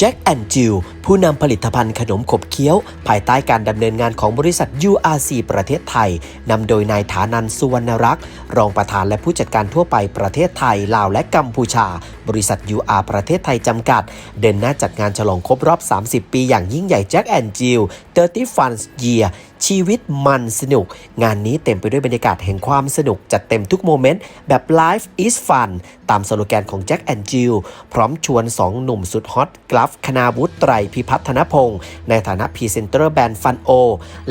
จ็คแอนจิลผู้นำผลิตภัณฑ์ขนมขบเคี้ยว ภายใต้การดำเนินงานของบริษัท URC ประเทศไทยนำโดยนายฐานันสุวรรณรักษ์รองประธานและผู้จัดการทั่วไปประเทศไทย ลาวและกัมพูชา บริษัท UR ประเทศไทยจำกัด เดินหน้าจัดงานฉลองครบรอบ 30 ปีอย่างยิ่งใหญ่แจ็คแอนจิล30 Fun Year ชีวิตมันสนุก งานนี้เต็มไปด้วยบรรยากาศแห่งความสนุก จัดเต็มทุกโมเมนต์ แบบ Life is Fun ตามสโลแกนของแจ็คแอนจิลพร้อมชวน 2 หนุ่มสุดฮอตกราฟคณาวุฒิไตรพิพัฒนพงศ์ในฐานะพรีเซนเตอร์แบรนด์ฟันโอ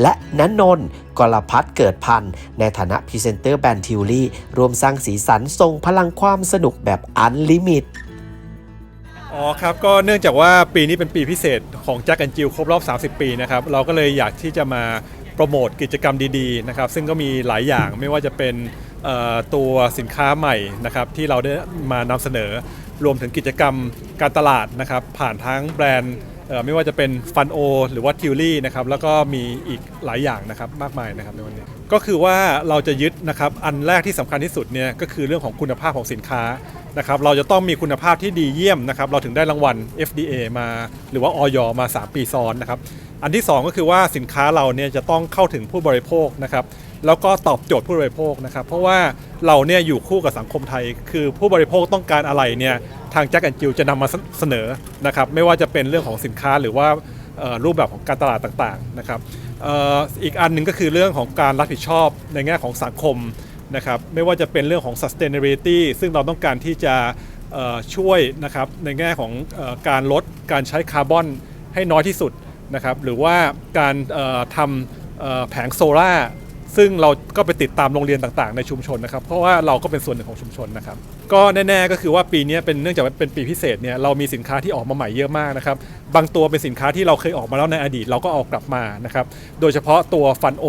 และนันนน์กรพัฒเกิดพันธ์ในฐานะพรีเซนเตอร์แบรนด์ทิวลี่รวมสร้างสีสันทรงพลังความสนุกแบบอันลิมิตอ๋อครับก็เนื่องจากว่าปีนี้เป็นปีพิเศษของแจ็คแอนจิลครบรอบ 30 ปีนะครับเราก็เลยอยากที่จะมาโปรโมทกิจกรรมดีๆนะครับซึ่งก็มีหลายอย่างไม่ว่าจะเป็นตัวสินค้าใหม่นะครับที่เราได้มานำเสนอรวมถึงกิจกรรมการตลาดนะครับผ่านทั้งแบรนด์ ไม่ว่าจะเป็นฟันโอหรือว่าทิวลี่นะครับแล้วก็มีอีกหลายอย่างนะครับมากมายนะครับในวันนี้ ก็คือว่าเราจะยึดนะครับอันแรกที่สำคัญที่สุดเนี่ยก็คือเรื่องของคุณภาพของสินค้านะครับเราจะต้องมีคุณภาพที่ดีเยี่ยมนะครับเราถึงได้รางวัล FDA มา หรือว่าออยมา 3 ปีซ้อนนะครับอันที่ 2 ก็คือว่าสินค้าเราเนี่ยจะต้องเข้าถึงผู้บริโภคนะครับ แล้วก็ตอบโจทย์ผู้บริโภคนะครับ เพราะว่าเราเนี่ยอยู่คู่กับสังคมไทย คือผู้บริโภคต้องการอะไรเนี่ยทางแจ็คแอนจิลจะนำมาเสนอนะครับไม่ว่าจะเป็นเรื่องของสินค้าหรือว่ารูปแบบของการตลาดต่างๆนะครับอีกอันหนึ่งก็คือเรื่องของการรับผิดชอบในแง่ของสังคมนะครับไม่ว่าจะเป็นเรื่องของ sustainability ซึ่งเราต้องการที่จะช่วยนะครับในแง่ของอการลดการใช้คาร์บอนให้น้อยที่สุดนะครับหรือว่าการทำแผงโซล่า ซึ่งเราก็ไปติดตามโรงเรียนต่างๆในชุมชนนะครับ เพราะว่าเราก็เป็นส่วนหนึ่งของชุมชนนะครับ ก็แน่ๆก็คือว่าปีนี้เป็นเนื่องจากเป็นปีพิเศษเนี่ยเรามีสินค้าที่ออกมาใหม่เยอะมากนะครับ บางตัวเป็นสินค้าที่เราเคยออกมาแล้วในอดีตเราก็เอากลับมานะครับ โดยเฉพาะตัวฟันโอ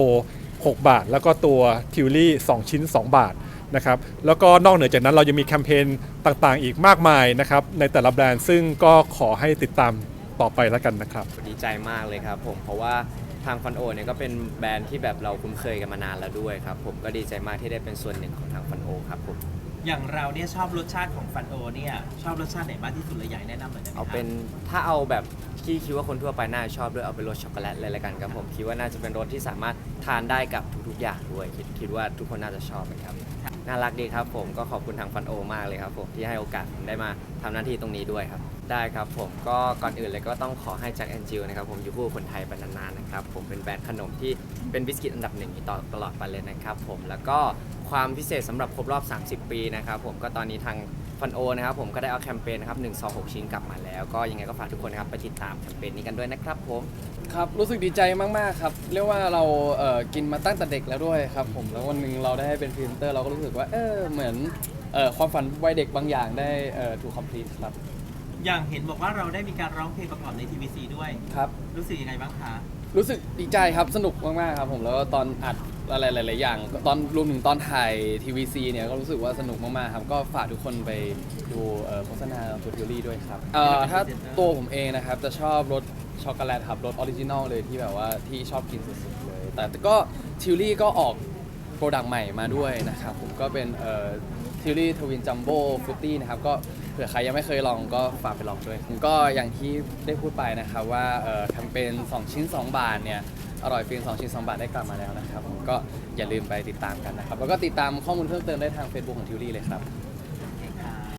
6 บาท แล้วก็ตัวทิวลี่ 2 ชิ้น 2 บาทนะครับ แล้วก็นอกเหนือจากนั้นเรายังมีแคมเปญต่างๆ อีกมากมายนะครับในแต่ละแบรนด์ซึ่งก็ขอให้ติดตามต่อไปแล้วกันนะครับ ดีใจมากเลยครับผมเพราะว่า ทางฟันโอเนี่ยก็เป็นแบรนด์ที่แบบเราคุ้นเคยกันมานานแล้วด้วยครับ ผมก็ดีใจมากที่ได้เป็นส่วนหนึ่งของทางฟันโอครับผมอย่างเราเนี่ยชอบรสชาติของฟันโอเนี่ยชอบรสชาติไหนมากที่สุดเลยอยากให้แนะนำหน่อยได้ไหมคเอารับเป็นถ้าเอาแบบที่คิดว่าคนทั่วไปน่าจะชอบด้วยเอาเป็นรสช็อกโกแลตเลยละกันครับผมคิดว่าน่าจะเป็นรสที่สามารถทานได้กับทุกๆอย่างด้วยคิดคิดว่าทุกคนน่าจะชอบนะครับ น่ารักดีครับผมก็ขอบคุณทางฟันโอมากเลยครับผมที่ให้โอกาสผมได้มาทำหน้าที่ตรงนี้ด้วยครับ ได้ครับผมก็ก่อนอื่นเลยก็ต้องขอให้แจ็คแอนจิลนะครับผมอยู่คู่กับคนไทยไปนานๆนะครับผมเป็นแบรนด์ขนมที่เป็นบิสกิตอันดับหนึ่งต่อตลอดไปเลยนะครับผมแล้วก็ความพิเศษสำหรับครบรอบ 30 ปีนะครับผมก็ตอนนี้ทาง ฟันโอนะครับผมก็ได้เอาแคมเปญนะครับ1 2 6ชิ้นกลับมาแล้ว ก็ยังไงก็ฝากทุกคนนะครับไปติดตามแคมเปญนี้กันด้วยนะครับผมครับรู้สึกดีใจมาก ๆ ครับ เรียกว่าเราเอ่อกินมาตั้งแต่เด็กแล้วด้วยครับผมแล้ววันหนึ่งเราได้เป็นพรีเซนเตอร์เราก็รู้สึกว่าเออเหมือนเอ่อความฝันวัยเด็กบางอย่างได้เอ่อถูกคอมพลีทครับอย่างเห็นบอกว่าเราได้มีการร้องเพลงประกอบในทีวีซีด้วย ครับ รู้สึกยังไงบ้างคะ รู้สึกดีใจครับสนุกมาก ๆ ครับผมแล้วก็ตอนอัด อะไรหลายๆอย่าง ตอนรวมถึงตอนถ่ายทีวีซีเนี่ยก็รู้สึกว่าสนุกมากๆครับ ก็ฝากทุกคนไปดูเอ่อโฆษณาตัวทิวลี่ด้วยครับเอ่อถ้าตัวผมเองนะครับ จะชอบรสช็อกโกแลตครับรสออริจินอลเลยที่แบบว่าที่ชอบกินสุดๆเลย แต่ก็ทิวลี่ก็ออกโปรดักต์ใหม่มาด้วยนะครับผมก็เป็นเอ่อทิวลี่ทวินจัมโบ้ฟรุตตี้นะครับก็เผื่อใครยังไม่เคยลองก็ฝากไปลองด้วย ก็อย่างที่ได้พูดไปนะครับว่าเอ่อแคมเปญ2 ชิ้น 2 บาทเนี่ย อร่อยฟิน2ชิ้น2บาทได้กลับมาแล้วนะครับผมก็อย่าลืมไปติดตามกันนะครับแล้วก็ติดตามข้อมูลเพิ่มเติมได้ทาง Facebook ของทิวลี่เลยครับ